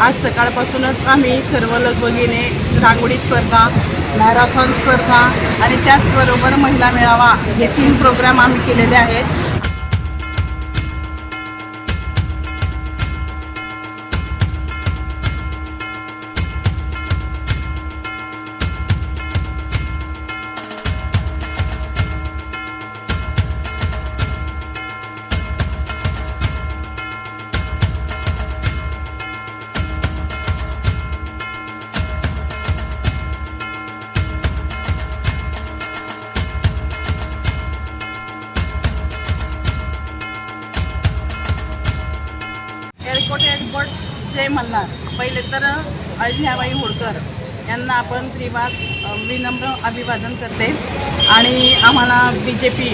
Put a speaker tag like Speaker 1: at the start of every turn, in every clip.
Speaker 1: आज सकाळपासूनच आम्ही सर्व लगबगीने रांगोळी स्पर्धा मॅराथॉन स्पर्धा आणि त्याचबरोबर महिला मेळावा हे तीन प्रोग्राम आम्ही केलेले आहेत. एअरपोर्ट जय मल्हार. पहिले तर अहिल्याबाई होळकर यांना आपण त्रिवाद विनम्र अभिवादन करते. आणि आम्हाला बी जे पी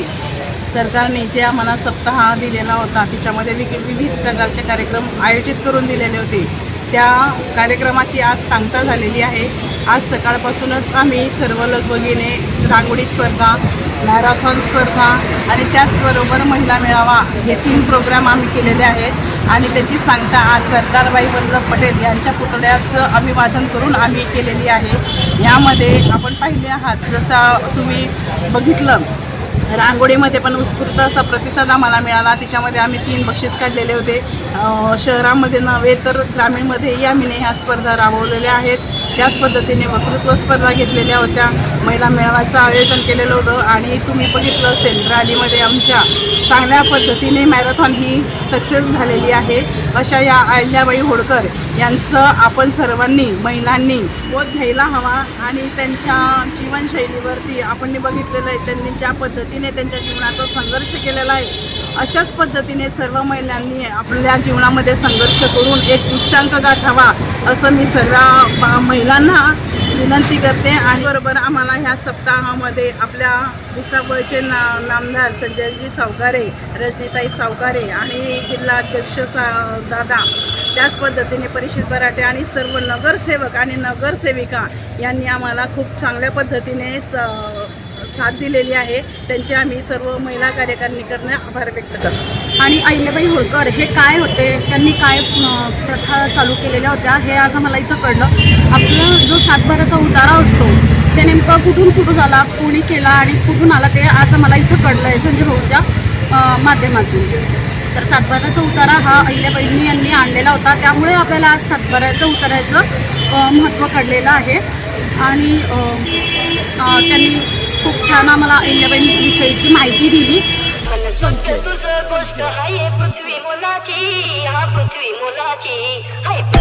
Speaker 1: सरकारने जे आम्हाला सप्ताह दिलेला होता तिच्यामध्ये विविध विविध प्रकारचे कार्यक्रम आयोजित करून दिलेले होते. त्या कार्यक्रमाची आज सांगता झालेली आहे. आज सकाळपासूनच आम्ही सर्व लगबगीने रांगोळी स्पर्धा मॅराथॉन स्पर्धा आणि त्याचबरोबर महिला मेळावा हे तीन प्रोग्राम आम्ही केलेले आहेत. आणि त्याची सांगता आज सरदारबाई वल्लभ पटेल यांच्या पुतळ्याचं अभिवादन करून आम्ही केलेली आहे. यामध्ये आपण पाहिले आहात जसं तुम्ही बघितलं रांगोळीमध्ये पण उत्स्फूर्त असा प्रतिसाद आम्हाला मिळाला. त्याच्यामध्ये आम्ही तीन बक्षीस काढलेले होते. शहरामध्ये नव्हे तर ग्रामीणमध्येही आम्ही ह्या स्पर्धा राबवलेल्या आहेत. त्याच पद्धतीने वक्तृत्व स्पर्धा घेतलेल्या होत्या. महिला मेळाव्याचं आयोजन केलेलं होतं आणि तुम्ही बघितलं असेल रॅलीमध्ये आमच्या चांगल्या पद्धतीने मॅरेथॉन ही सक्सेस झालेली आहे. अशा या अहिल्याबाई होळकर यांचं आपण सर्वांनी महिलांनी बोध घ्यायला हवा आणि त्यांच्या जीवनशैलीवरती आपण बघितलेलं आहे त्यांनी ज्या पद्धतीने त्यांच्या जीवनाचा संघर्ष केलेला आहे अशाच पद्धतीने सर्व महिलांनी आपल्या जीवनामध्ये संघर्ष करून एक उच्चांक गाठावा असं मी सर्व महिला महिलांना विनंती करते आणि बरोबर आम्हाला ह्या सप्ताहामध्ये आपल्या भुसावळचे ना नामदार संजयजी सावकारे रजनीताई सावकारे आणि जिल्हाध्यक्ष सा दादा त्याच पद्धतीने परिषद बराटे आणि सर्व नगरसेवक आणि नगरसेविका यांनी आम्हाला खूप चांगल्या पद्धतीने स साथ दिलेली आहे. त्यांची आम्ही सर्व महिला कार्यकारिणीकडनं आभार व्यक्त करतो.
Speaker 2: आणि अहिल्याबाई होळकर हे काय होते? त्यांनी काय प्रथा चालू केलेल्या होत्या? हे आज मला इथं कळलं. आपला जो सातबाराचा उतारा असतो ते नेमकं कुठून सुरू झाला? कोणी केला आणि कुठून आला ते आज मला इथं कळलं आहे संजय भाऊच्या माध्यमातून. तर सातबाऱ्याचा उतारा हा अहिल्याबाईंनी यांनी आणलेला होता. त्यामुळे आपल्याला आज सातबाराचं उताराचं महत्त्व कळलेलं आहे. आणि त्यांनी खूप छान आम्हाला अहिल्याबाईंविषयीची माहिती दिली.
Speaker 3: गोष्ट पृथ्वी मुलाची हा पृथ्वी हाय पृथ्वी मुलाची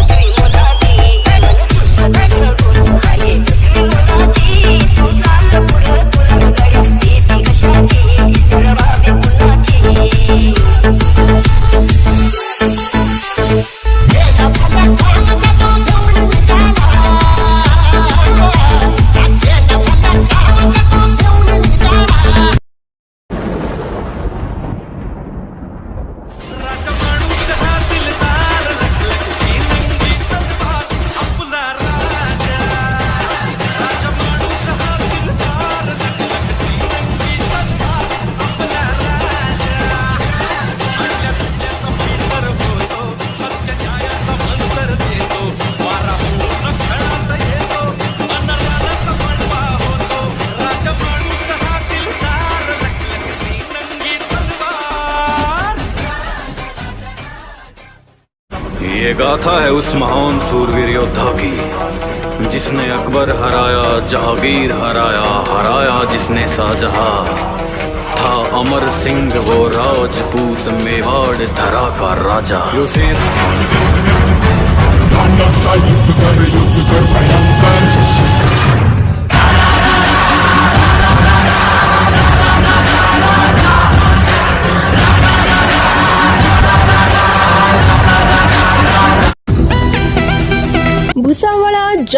Speaker 4: ये गाथा है उस महान सूरवीर योद्धा की, जिसने अकबर हराया, जहांगीर हराया हराया जिसने शाहजहां। था अमर सिंह, वो राजपूत मेवाड़ धरा का राजा।
Speaker 5: युद्ध कर युद्ध कर, भयंकर।